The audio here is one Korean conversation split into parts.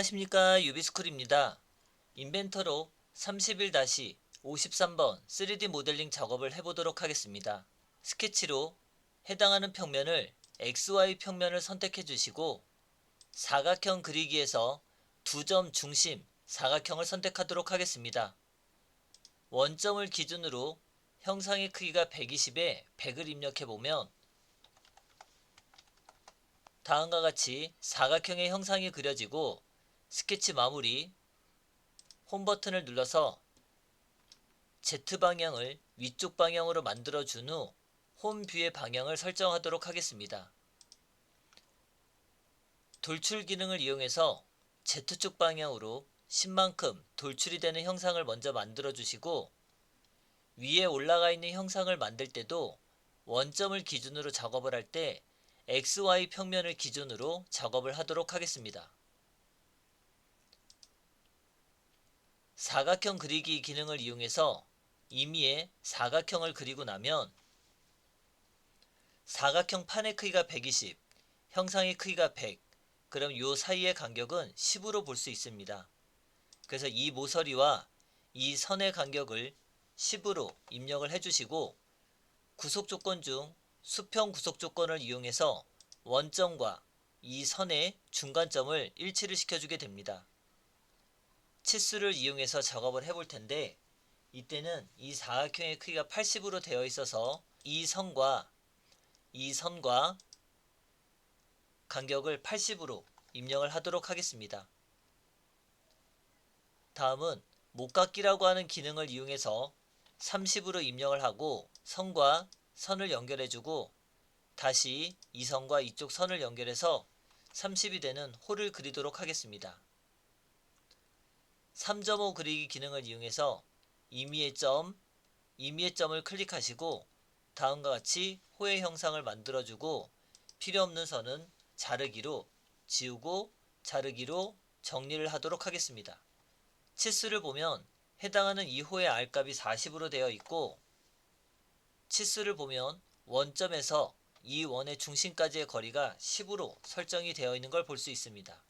안녕하십니까 유비스쿨입니다. 인벤터로 31-53번 3D 모델링 작업을 해보도록 하겠습니다. 스케치로 해당하는 평면을 XY 평면을 선택해 주시고 사각형 그리기에서 두 점 중심 사각형을 선택하도록 하겠습니다. 원점을 기준으로 형상의 크기가 120에 100을 입력해 보면 다음과 같이 사각형의 형상이 그려지고 스케치 마무리 홈 버튼을 눌러서 Z 방향을 위쪽 방향으로 만들어 준 후 홈 뷰의 방향을 설정하도록 하겠습니다. 돌출 기능을 이용해서 Z축 방향으로 10만큼 돌출이 되는 형상을 먼저 만들어 주시고 위에 올라가 있는 형상을 만들 때도 원점을 기준으로 작업을 할 때 XY 평면을 기준으로 작업을 하도록 하겠습니다. 사각형 그리기 기능을 이용해서 임의의 사각형을 그리고 나면 사각형 판의 크기가 120, 형상의 크기가 100, 그럼 요 사이의 간격은 10으로 볼 수 있습니다. 그래서 이 모서리와 이 선의 간격을 10으로 입력을 해주시고 구속 조건 중 수평 구속 조건을 이용해서 원점과 이 선의 중간점을 일치를 시켜주게 됩니다. 치수를 이용해서 작업을 해볼 텐데 이때는 이 사각형의 크기가 80으로 되어 있어서 이 선과 이 선과 간격을 80으로 입력을 하도록 하겠습니다. 다음은 목깎기라고 하는 기능을 이용해서 30으로 입력을 하고 선과 선을 연결해주고 다시 이 선과 이쪽 선을 연결해서 30이 되는 홀을 그리도록 하겠습니다. 3.5 그리기 기능을 이용해서 임의의 점, 임의의 점을 클릭하시고 다음과 같이 호의 형상을 만들어주고 필요 없는 선은 자르기로 지우고 자르기로 정리를 하도록 하겠습니다. 치수를 보면 해당하는 2호의 R값이 40으로 되어 있고 치수를 보면 원점에서 이 원의 중심까지의 거리가 10으로 설정이 되어 있는 걸 볼 수 있습니다.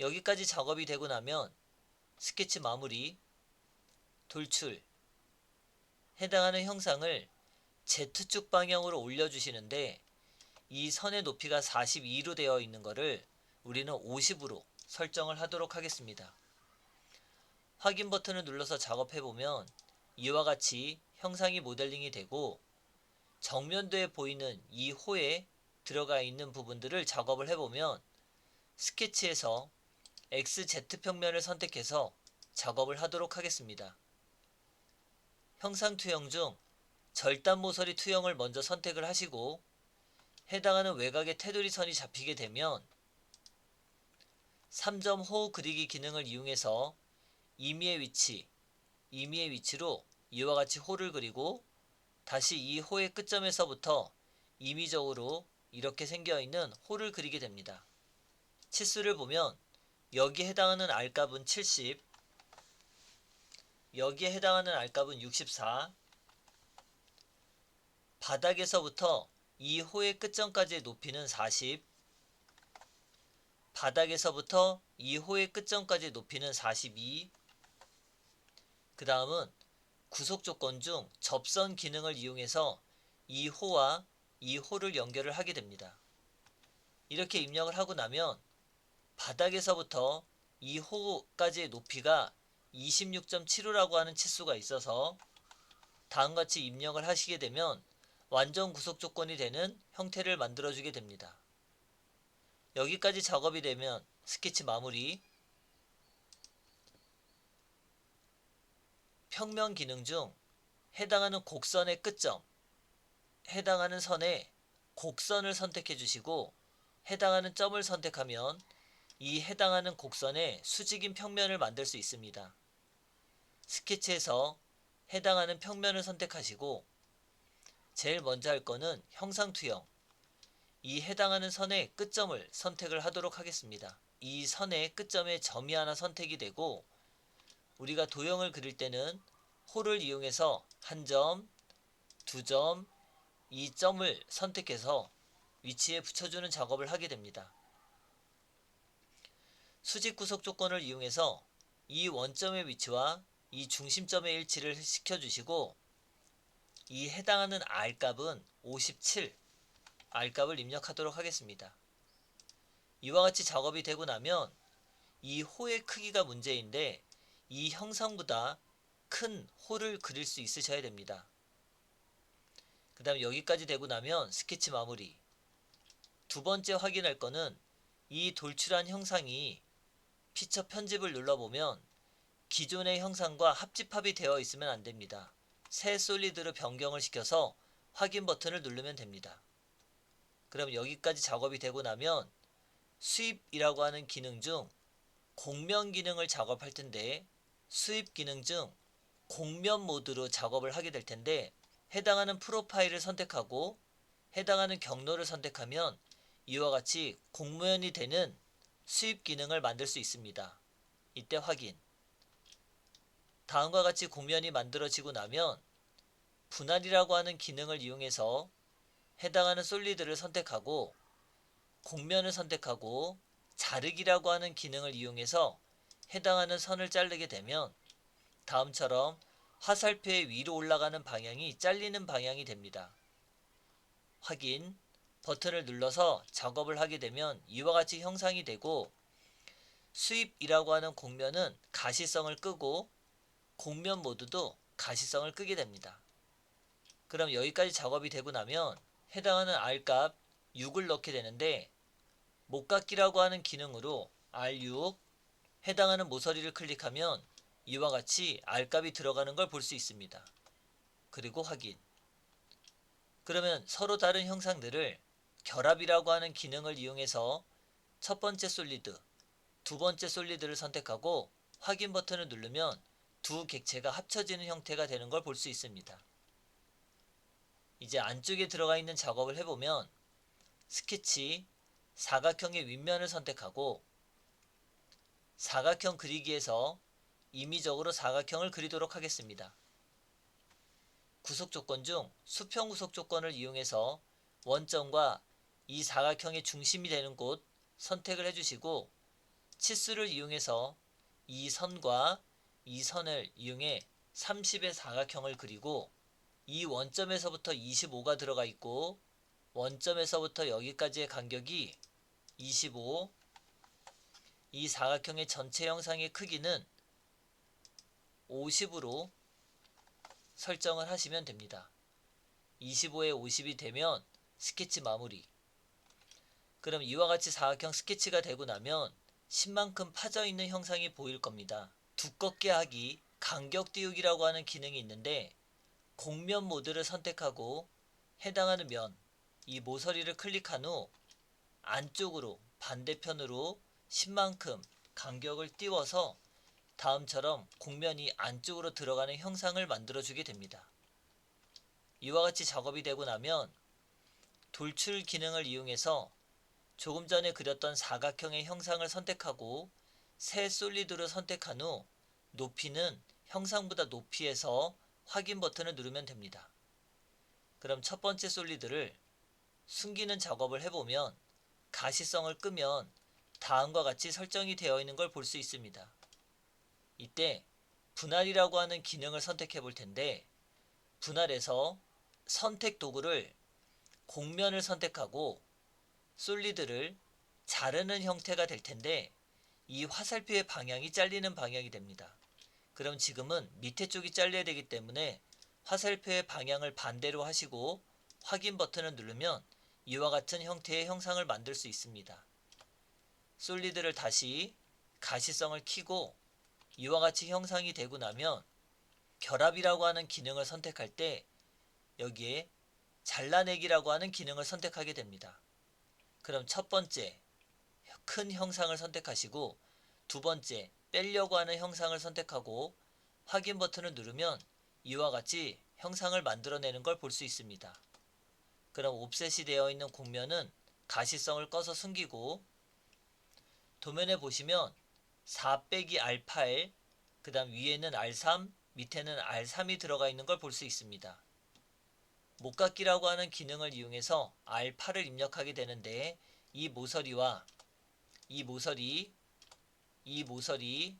여기까지 작업이 되고 나면 스케치 마무리, 돌출, 해당하는 형상을 Z축 방향으로 올려주시는데 이 선의 높이가 42로 되어 있는 것을 우리는 50으로 설정을 하도록 하겠습니다. 확인 버튼을 눌러서 작업해 보면 이와 같이 형상이 모델링이 되고 정면도에 보이는 이 호에 들어가 있는 부분들을 작업을 해보면 스케치에서 XZ 평면을 선택해서 작업을 하도록 하겠습니다. 형상 투영 중 절단 모서리 투영을 먼저 선택을 하시고 해당하는 외곽의 테두리 선이 잡히게 되면 3점 호 그리기 기능을 이용해서 임의의 위치, 임의의 위치로 이와 같이 호를 그리고 다시 이 호의 끝점에서부터 임의적으로 이렇게 생겨있는 호를 그리게 됩니다. 치수를 보면 여기에 해당하는 R값은 70, 여기에 해당하는 R값은 64, 바닥에서부터 이 호의 끝점까지의 높이는 40, 바닥에서부터 이 호의 끝점까지의 높이는 42, 그 다음은 구속 조건 중 접선 기능을 이용해서 이 호와 이 호를 연결을 하게 됩니다. 이렇게 입력을 하고 나면 바닥에서부터 이 호까지의 높이가 26.75라고 하는 치수가 있어서 다음같이 입력을 하시게 되면 완전 구속 조건이 되는 형태를 만들어주게 됩니다. 여기까지 작업이 되면 스케치 마무리 평면 기능 중 해당하는 곡선의 끝점 해당하는 선에 곡선을 선택해 주시고 해당하는 점을 선택하면 이 해당하는 곡선의 수직인 평면을 만들 수 있습니다. 스케치에서 해당하는 평면을 선택하시고 제일 먼저 할 거는 형상 투영 이 해당하는 선의 끝점을 선택을 하도록 하겠습니다. 이 선의 끝점에 점이 하나 선택이 되고 우리가 도형을 그릴 때는 홀을 이용해서 한 점, 두 점, 이 점을 선택해서 위치에 붙여주는 작업을 하게 됩니다. 수직 구속 조건을 이용해서 이 원점의 위치와 이 중심점의 일치를 시켜주시고 이 해당하는 R 값은 57 R 값을 입력하도록 하겠습니다. 이와 같이 작업이 되고 나면 이 호의 크기가 문제인데 이 형상보다 큰 호를 그릴 수 있으셔야 됩니다. 그 다음 여기까지 되고 나면 스케치 마무리 두 번째 확인할 거는 이 돌출한 형상이 피처 편집을 눌러보면 기존의 형상과 합집합이 되어 있으면 안됩니다. 새 솔리드로 변경을 시켜서 확인 버튼을 누르면 됩니다. 그럼 여기까지 작업이 되고 나면 수입이라고 하는 기능 중 공면 기능을 작업할 텐데 수입 기능 중 공면 모드로 작업을 하게 될 텐데 해당하는 프로파일을 선택하고 해당하는 경로를 선택하면 이와 같이 공면이 되는 수입 기능을 만들 수 있습니다. 이때 확인. 다음과 같이 공면이 만들어지고 나면 분할이라고 하는 기능을 이용해서 해당하는 솔리드를 선택하고 공면을 선택하고 자르기라고 하는 기능을 이용해서 해당하는 선을 자르게 되면 다음처럼 화살표의 위로 올라가는 방향이 잘리는 방향이 됩니다. 확인 버튼을 눌러서 작업을 하게 되면 이와 같이 형상이 되고 수입이라고 하는 공면은 가시성을 끄고 공면 모드도 가시성을 끄게 됩니다. 그럼 여기까지 작업이 되고 나면 해당하는 R값 6을 넣게 되는데 목깎기라고 하는 기능으로 R6 해당하는 모서리를 클릭하면 이와 같이 R값이 들어가는 걸 볼 수 있습니다. 그리고 확인 그러면 서로 다른 형상들을 결합이라고 하는 기능을 이용해서 첫 번째 솔리드, 두 번째 솔리드를 선택하고 확인 버튼을 누르면 두 객체가 합쳐지는 형태가 되는 걸 볼 수 있습니다. 이제 안쪽에 들어가 있는 작업을 해보면 스케치 사각형의 윗면을 선택하고 사각형 그리기에서 임의적으로 사각형을 그리도록 하겠습니다. 구속 조건 중 수평 구속 조건을 이용해서 원점과 이 사각형의 중심이 되는 곳 선택을 해주시고 치수를 이용해서 이 선과 이 선을 이용해 30의 사각형을 그리고 이 원점에서부터 25가 들어가 있고 원점에서부터 여기까지의 간격이 25. 이 사각형의 전체 형상의 크기는 50으로 설정을 하시면 됩니다. 25에 50이 되면 스케치 마무리. 그럼 이와 같이 사각형 스케치가 되고 나면 10만큼 파져 있는 형상이 보일 겁니다. 두껍게 하기, 간격 띄우기라고 하는 기능이 있는데 공면 모드를 선택하고 해당하는 면, 이 모서리를 클릭한 후 안쪽으로 반대편으로 10만큼 간격을 띄워서 다음처럼 공면이 안쪽으로 들어가는 형상을 만들어 주게 됩니다. 이와 같이 작업이 되고 나면 돌출 기능을 이용해서 조금 전에 그렸던 사각형의 형상을 선택하고 새 솔리드를 선택한 후 높이는 형상보다 높이에서 확인 버튼을 누르면 됩니다. 그럼 첫 번째 솔리드를 숨기는 작업을 해보면 가시성을 끄면 다음과 같이 설정이 되어 있는 걸 볼 수 있습니다. 이때 분할이라고 하는 기능을 선택해 볼 텐데 분할에서 선택 도구를 공면을 선택하고 솔리드를 자르는 형태가 될 텐데 이 화살표의 방향이 잘리는 방향이 됩니다. 그럼 지금은 밑에 쪽이 잘려야 되기 때문에 화살표의 방향을 반대로 하시고 확인 버튼을 누르면 이와 같은 형태의 형상을 만들 수 있습니다. 솔리드를 다시 가시성을 키고 이와 같이 형상이 되고 나면 결합이라고 하는 기능을 선택할 때 여기에 잘라내기라고 하는 기능을 선택하게 됩니다. 그럼 첫 번째 큰 형상을 선택하시고 두 번째 빼려고 하는 형상을 선택하고 확인 버튼을 누르면 이와 같이 형상을 만들어내는 걸 볼 수 있습니다. 그럼 옵셋이 되어 있는 곡면은 가시성을 꺼서 숨기고 도면에 보시면 4 빼기 R8 그 다음 위에는 R3 밑에는 R3이 들어가 있는 걸 볼 수 있습니다. 목깎기라고 하는 기능을 이용해서 R8을 입력하게 되는데 이 모서리와 이 모서리 이 모서리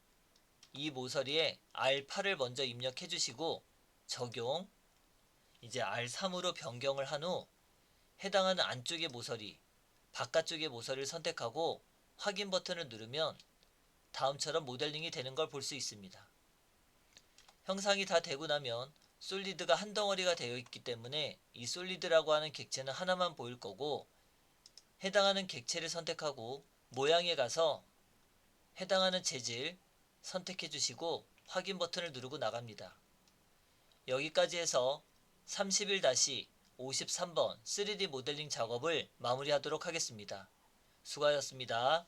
이 모서리에 R8을 먼저 입력해 주시고 적용 이제 R3으로 변경을 한 후 해당하는 안쪽의 모서리 바깥쪽의 모서리를 선택하고 확인 버튼을 누르면 다음처럼 모델링이 되는 걸 볼 수 있습니다. 형상이 다 되고 나면 솔리드가 한 덩어리가 되어 있기 때문에 이 솔리드라고 하는 객체는 하나만 보일 거고 해당하는 객체를 선택하고 모양에 가서 해당하는 재질 선택해 주시고 확인 버튼을 누르고 나갑니다. 여기까지 해서 31-53번 3D 모델링 작업을 마무리하도록 하겠습니다. 수고하셨습니다.